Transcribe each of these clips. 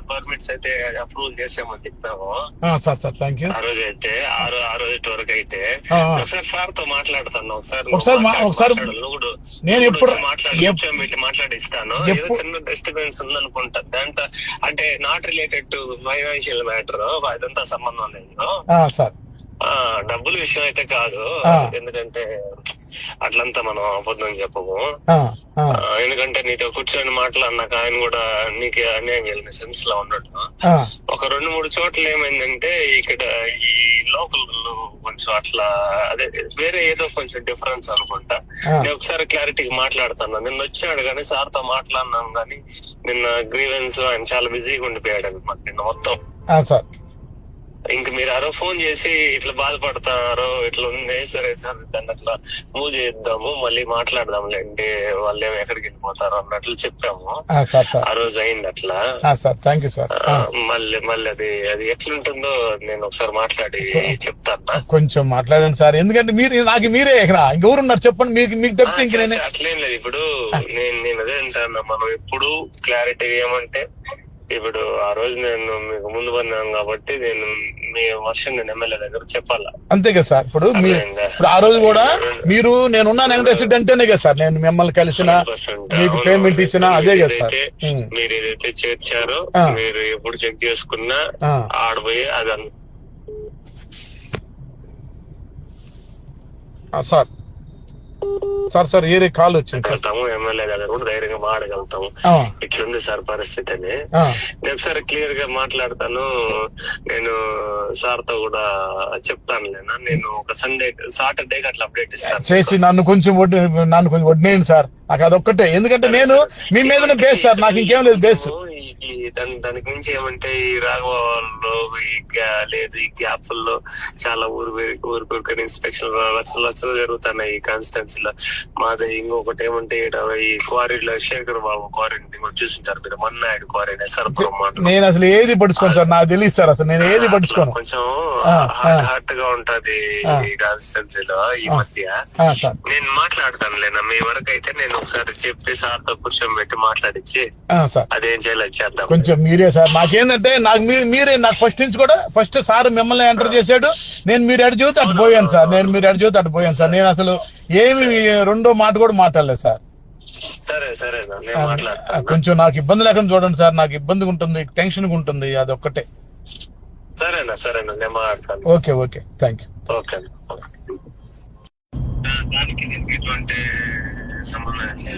Permits అయితే approval చేసామని చెప్పాము. ఆ, సార్ సార్ థ్యాంక్ యూ ఆ రోజు అయితే ఆ రోజు ఆ రోజు వరకు అయితే. ఒకసారి సార్. తో మాట్లాడుతాను ఒకసారి ఒకసారి మా- నేను ఎప్పుడు- మాట్లాడు మాట్లాడిస్తాను. ఏదో ఎప్పుడు- చిన్న డిస్టర్బెన్స్ ఉందనుకుంటా. దాంట్లో అంటే not related to financial matter అదంతా సంబంధం లేదు. ఆ, సార్. ఆ డబ్బుల విషయం అయితే కాదు. ఆ. ఎందుకంటే అట్లంతా మనం అబద్ధం చెప్పము. ఆ, ఎందుకంటే నీతో కూర్చొని మాట్లాడినాక ఆయన కూడా నీకు అన్యాయం చేయాలని సెన్స్లో ఆ, ఒక రెండు మూడు చోట్ల ఏమైందంటే ఇక్కడ ఈ లోకల్ కొంచెం అట్లా అదే వేరే ఏదో కొంచెం డిఫరెన్స్ అనుకుంటా. నేను ఒకసారి క్లారిటీగా మాట్లాడుతాను నిన్న వచ్చాడు కానీ సార్తో మాట్లాడినాం కానీ నిన్న గ్రీవెన్స్ ఆయన చాలా బిజీగా ఉండిపోయాడు. అనమాట నిన్న మొత్తం. సార్. ఇంక మీరు ఎవరో ఫోన్ చేసి ఇట్లా బాధపడతారో ఇట్లా ఉంది సరే సార్ దాన్ని అట్లా మూవ్ చేద్దాము మళ్ళీ మాట్లాడదాంలేండి వాళ్ళు ఏమో ఎక్కడికి వెళ్ళిపోతారు అన్నట్లు చెప్పాము. ఆ, సార్ సార్. రోజు అయింది అట్లా. Sir sir. మళ్ళీ మళ్ళీ అది అది ఎట్లుంటుందో నేను ఒకసారి మాట్లాడి చెప్తాను. కొంచెం మాట్లాడండి సార్. ఎందుకంటే మీరు నాకు మీరే ఇక్కడ ఇంకెవరున్నారు చెప్పండి మీకు మీకు తప్పితే ఇంక అట్లేం లేదు. ఇప్పుడు నేను నేను అదే అంటాను మనం ఎప్పుడు క్లారిటీ ఏమంటే ఇప్పుడు ఆ రోజు నేను మీకు ముందు పడినాను కాబట్టి నేను మీ వర్షం నేను ఎమ్మెల్యే దగ్గర చెప్పాలా అంతే కదా సార్ ఇప్పుడు మీ అర్థమైందా? ఇప్పుడు ఆ రోజు కూడా మీరు వెంకటేశ్వర అంటేనే కదా సార్ నేను మిమ్మల్ని కలిసిన 100% మీకు అవును. పేమెంట్ ఇచ్చినా అదే కదా సార్. మీరు ఏదైతే చేర్చారో ఆ. మీరు ఎప్పుడు చెక్ చేసుకున్నా ఆ, ఆడపోయి అది అన్- ఆ, సార్ సార్ సార్ ఏరే కాల్ వచ్చింది సార్. వెళ్తాము ఎమ్మెల్యే దగ్గర కూడా ధైర్యంగా మాడగలుగుతాము ఇట్లుంది సార్ పరిస్థితి అని నేను ఒకసారి క్లియర్గా మాట్లాడతాను. నేను సార్తో కూడా చెప్తాను లేనా నేను ఒక సండే సాటర్డే అట్లా అప్డేట్ ఇస్తాను చేసి నన్ను కొంచెం వడ్డీ నన్ను కొంచెం వడ్డేయండి సార్. నాకు అదొక్కటే. ఎందుకంటే నేను మీ మీదనే బేస్ సార్. నాకు ఇంకేం లేదు బేస్. దానికి మించి ఏమంటే ఈ రాఘవ వాళ్ళు లేదు. ఈ గ్యాప్లో చాలా ఊరు ఊరు ఊరికని ఇన్స్పెక్షన్ లక్షలు లక్షలు జరుగుతున్నాయి ఈ కాన్స్టిట్యున్సీలో మాది ఇంకొకటి ఏమంటే ఈ క్వారీలో శేఖర్ బాబు క్వారీని కూడా చూసింటారు మీరు. క్వారీని సరపురం మాట నేను అసలు ఏది పడుచుకోను సార్? నాకు తెలియదు సార్ అసలు. నేను ఏది పడుచుకోను కొంచెం హాట్. హాట్గా ఉంటది కాన్స్టిట్యున్సీలో ఈ. మధ్య. నేను మాట్లాడతాను లేనా మీ వరకు అయితే నేను ఒకసారి చెప్పి సార్తో కూర్చోబెట్టి మాట్లాడించి అదేం చేయాలి చేద్దాం. కొంచెం మీరే సార్ నాకేందంటే నాకు మీరే నాకు ఫస్ట్ నుంచి కూడా ఫస్ట్ సార్ మిమ్మల్ని ఎంటర్ చేశాడు. నేను మీరు ఎడు చూస్తే అటు పోయాను సార్. నేను మీరు ఎడు చూస్తే అటు పోయాను సార్. నేను అసలు ఏమి రెండో మాట కూడా మాట్లాడలేదు సార్. కొంచెం నాకు ఇబ్బంది లేకుండా చూడండి సార్. నాకు ఇబ్బందిగా ఉంటుంది టెన్షన్ ఉంటుంది అది ఒక్కటే సరేనా సరేనా. నేను మాట్లాడతాను. Okay okay. Thank you. Okay దానికి దీనికి ఎటువంటి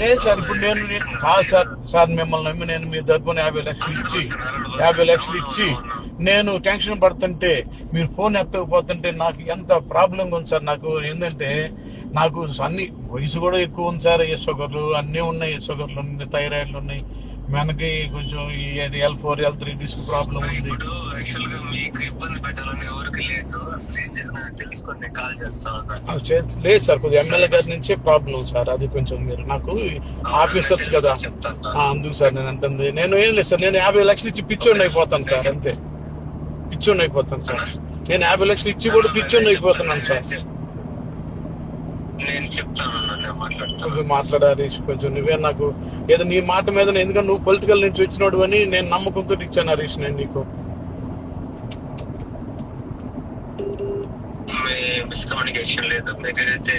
లేదు. సార్ ఇప్పుడు నేను కాదు సార్ సార్ మిమ్మల్ని నమ్మి నేను మీ తరపున యాభై లక్షలు ఇచ్చి యాభై లక్షలు ఇచ్చి నేను టెన్షన్ పడుతుంటే మీరు ఫోన్ ఎత్తకపోతుంటే నాకు ఎంత ప్రాబ్లం ఉంది సార్. నాకు ఏంటంటే నాకు అన్ని వయసు కూడా ఎక్కువ ఉంది సార్. ఏ షుగర్లు అన్నీ ఉన్నాయి. షుగర్లు ఉన్నాయి థైరాయిడ్లు ఉన్నాయి. మనకి కొంచెం ఈ L four L three disc problem ఉంది. ఇప్పుడు యాక్చువల్గా మీకు ఇబ్బంది పెట్టాలని ఎవరికి లేదు. అసలు ఏం జరిగినా తెలుసుకొని నేను కాల్ చేస్తా ఉన్నాను. లేదు సార్ కొద్దిగా ఎమ్మెల్యే గారి నుంచే ప్రాబ్లం సార్. అది కొంచెం మీరు నాకు ఆఫీసర్స్ కదా. చెప్తాను. అందుకు సార్ నేను అంటుంది నేను ఏం లేదు సార్ నేను యాభై లక్షలు ఇచ్చి పిచ్చోడిని అయిపోతాను సార్ అంతే. పిచ్చోడిని అయిపోతాను సార్. నేను యాభై లక్షలు ఇచ్చి కూడా పిచ్చోడిని అయిపోతున్నాను సార్. నేను చెప్తాను నేను మాట్లాడతాను. కొంచెం మాట్లాడాలి కొంచెం నువ్వే నాకు ఏదో నీ మాట మీద ఎందుకంటే నువ్వు పొలిటికల్ నుంచి వచ్చినోడు అని నేను నమ్మకంతో ఇచ్చాను హరీష్ నేను నీకు. మిస్కమ్యూనికేషన్ లేదు. మీరు ఏదైతే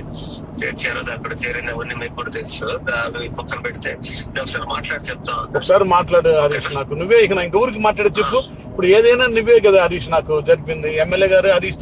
చేర్చారో అక్కడ చేరింది అవన్నీ మీకు కూడా తెలుసు. దాన్ని పక్కన పెడితే నేను ఒకసారి మాట్లాడి చెప్తాను ఒకసారి మాట్లాడు హరీష్ నాకు. నువ్వే ఇక నా ఇంకెవరికి మాట్లాడే చెప్పు. ఇప్పుడు ఏదైనా నువ్వే కదా హరీష్ నాకు జరిపింది. ఎమ్మెల్యే గారు హరీష్